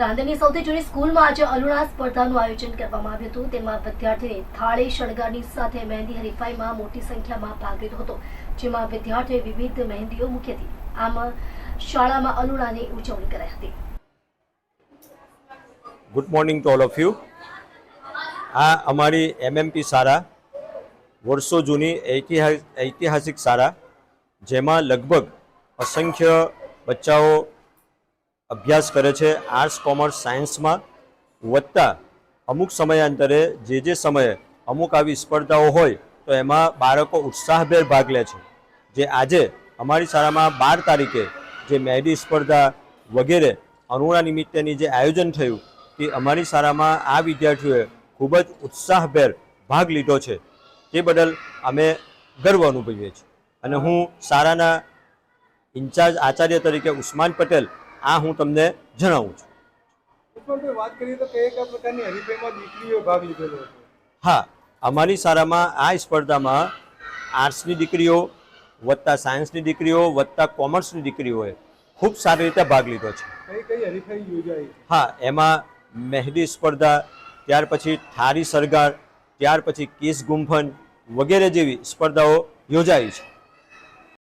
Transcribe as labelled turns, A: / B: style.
A: રાંદેરની સૌથી જૂની સ્કૂલમાં આજે અલુણા સ્પર્ધાનું આયોજન કરવામાં આવ્યું હતું. તેમાં વિદ્યાર્થીઓએ થાળી, શણગારની સાથે મહેંદી હરીફાઈમાં મોટી સંખ્યામાં ભાગ લીધો હતો, જેમાં વિદ્યાર્થીઓએ વિવિધ મહેંદીઓ મૂકી હતી. આમાં, શાળામાં અલુણાની ઉજવણી કરાઈ હતી.
B: Good morning to all of you આ અમારી એમએમપી શાળા વર્ષો જૂની ઐતિહાસિક શાળા, જેમાં લગભગ અસંખ્ય બચ્ચાઓ અભ્યાસ કરે છે આર્ટ્સ કોમર્સ સાયન્સમાં વત્તા અમુક સમયાંતરે જે જે સમયે અમુક આવી સ્પર્ધાઓ હોય તો એમાં બાળકો ઉત્સાહભેર ભાગ લે છે. જે આજે અમારી શાળામાં બાર તારીખે જે મહેંદી સ્પર્ધા વગેરે અરુણા નિમિત્તેની જે આયોજન થયું તે અમારી શાળામાં આ વિદ્યાર્થીઓએ ખૂબ જ ઉત્સાહભેર ભાગ લીધો છે. તે બદલ અમે ગર્વ અનુભવીએ છીએ. અને હું શાળાના ઇન્ચાર્જ આચાર્ય તરીકે ઉસ્માન પટેલ આ હું તમને જણાવું છું.
C: વાત કરીએ તો કયા કયા પ્રકારની હરીફાઈમાં દીકરીઓએ ભાગ લીધેલો હતો?
B: હા અમારી શાળામાં આ સ્પર્ધામાં આર્ટ્સની દીકરીઓ વત્તા સાયન્સની દીકરીઓ વત્તા કોમર્સની દીકરીઓએ ખૂબ સારી રીતે ભાગ લીધો છે.
C: કઈ કઈ હરીફાઈ યોજાઈ?
B: હા એમાં મહેંદી સ્પર્ધા ત્યાર પછી થારી સરગાર ત્યાર પછી કેસ ગુંફન વગેરે જેવી સ્પર્ધાઓ યોજાઈ છે.